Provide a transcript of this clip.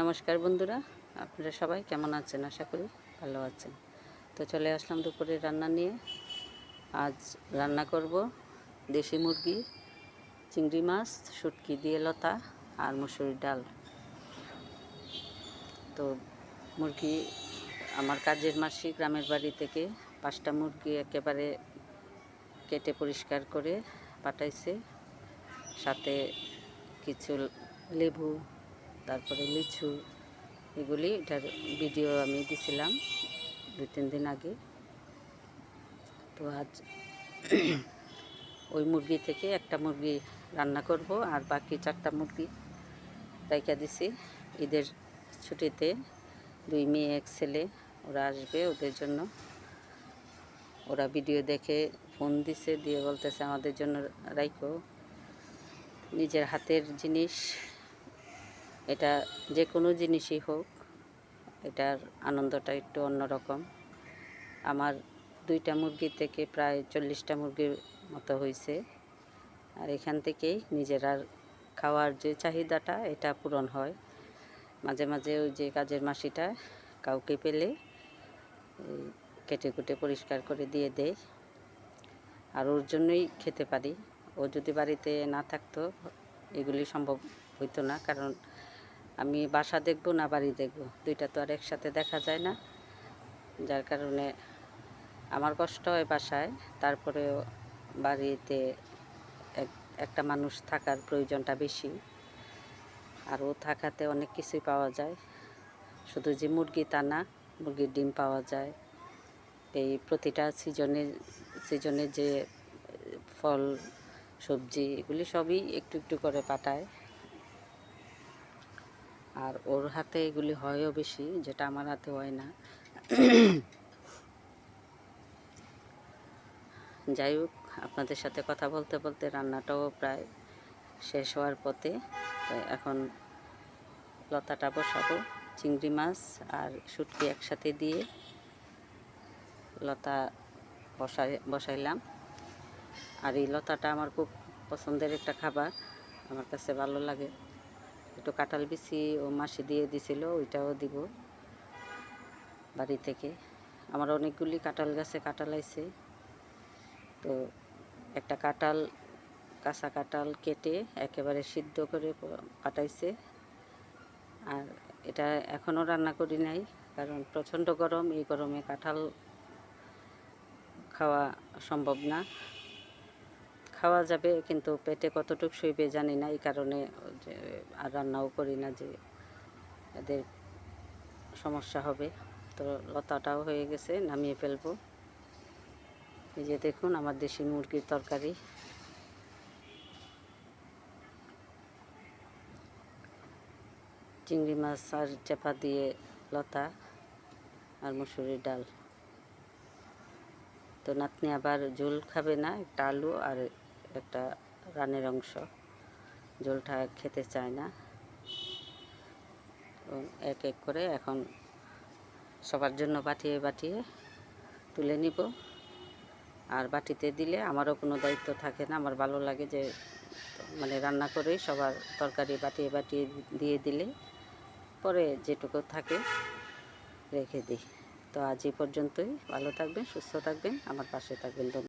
নমস্কার বন্ধুরা, আপনারা সবাই কেমন আছেন? আশা করি ভালো আছেন। তো চলে আসলাম দুপুরে রান্না নিয়ে। আজ রান্না করব দেশি মুরগি, চিংড়ি মাছ, শুটকি দিয়ে লতা আর মুসুরির ডাল। তো মুরগি আমার কাজের মাসি গ্রামের বাড়ি থেকে পাঁচটা মুরগি একেবারে কেটে পরিষ্কার করে পাঠাইছে। সাথে কিছু লেবু তারপরে লিচু, এগুলি এটার ভিডিও আমি দিছিলাম দু তিন দিন আগে। তো আজ ওই মুরগি থেকে একটা মুরগি রান্না করব আর বাকি চারটা মুরগি রাইখা দিছি। ঈদের ছুটিতে দুই মেয়ে, এক ছেলে, ওরা আসবে ওদের জন্য। ওরা ভিডিও দেখে ফোন দিছে, দিয়ে বলতেছে আমাদের জন্য রাইখো। নিজের হাতের জিনিস এটা যে কোনো জিনিসই হোক, এটার আনন্দটা একটু অন্যরকম। আমার দুইটা মুরগি থেকে প্রায় চল্লিশটা মুরগির মতো হয়েছে আর এখান থেকেই নিজেরার খাওয়ার যে চাহিদাটা, এটা পূরণ হয়। মাঝে মাঝে ওই যে কাজের মাসিটা কাউকে পেলে কেটে কুটে পরিষ্কার করে দিয়ে দেয়। আর ওর জন্যই খেতে পারি। ও যদি বাড়িতে না থাকতো, এগুলি সম্ভব হইতো না। কারণ আমি বাসা দেখব না বাড়ি দেখব। দুইটা তো আর একসাথে দেখা যায় না। যার কারণে আমার কষ্ট হয় বাসায়। তারপরেও বাড়িতে এক, একটা মানুষ থাকার প্রয়োজনটা বেশি। আর ও থাকাতে অনেক কিছুই পাওয়া যায়। শুধু যে মুরগি তা না, মুরগির ডিম পাওয়া যায়। এই প্রতিটা সিজনে সিজনে যে ফল, সবজি, এগুলি সবই একটু একটু করে পাঠায়। আর ওর হাতে এগুলি হয়ও বেশি, যেটা আমার হাতে হয় না। যাই হোক, আপনাদের সাথে কথা বলতে বলতে রান্নাটাও প্রায় শেষ হওয়ার পথে এখন লতাটা বসাবো, চিংড়ি মাছ আর শুটকি একসাথে দিয়ে লতা বসাই, বসাইলাম। আর এই লতাটা আমার খুব পছন্দের একটা খাবার, আমার কাছে ভালো লাগে। একটু কাঁঠাল বিচি ও মাসি দিয়ে দিছিল, ওইটাও দিব বাড়ি থেকে। আমার অনেকগুলি কাঁঠাল গাছে কাঁঠাল আইছে। তো একটা কাঁঠাল, কাঁচা কাঁঠাল কেটে একেবারে সিদ্ধ করে পাঠাইছে। আর এটা এখনও রান্না করি নাই, কারণ প্রচণ্ড গরম, এই গরমে কাঁঠাল খাওয়া সম্ভব না। খাওয়া যাবে, কিন্তু পেটে কতটুকু সইবে জানি না, এই কারণে আর রান্নাও করি না যে এদের সমস্যা হবে। তো লতাটাও হয়ে গেছে, নামিয়ে ফেলব। এই যে দেখুন, আমার দেশি মুরগির তরকারি। চিংড়ি মাছ আর চাপা দিয়ে লতা আর মুসুরির ডাল। তো নাতনি আবার ঝোল খাবে না, একটা আলু আর একটা রানের অংশ। ঝোলটা খেতে চায় না। এক এক করে এখন সবার জন্য বাটিয়ে বাটিয়ে তুলে নিব। আর বাটিতে দিলে আমারও কোনো দায়িত্ব থাকে না। আমার ভালো লাগে যে মানে রান্না করেই সবার তরকারি বাটিয়ে বাটিয়ে দিয়ে দিলে পরে যেটুকু থাকে রেখে দিই। তো আজ এই পর্যন্তই। ভালো থাকবেন, সুস্থ থাকবেন। আমার পাশে থাকবেন।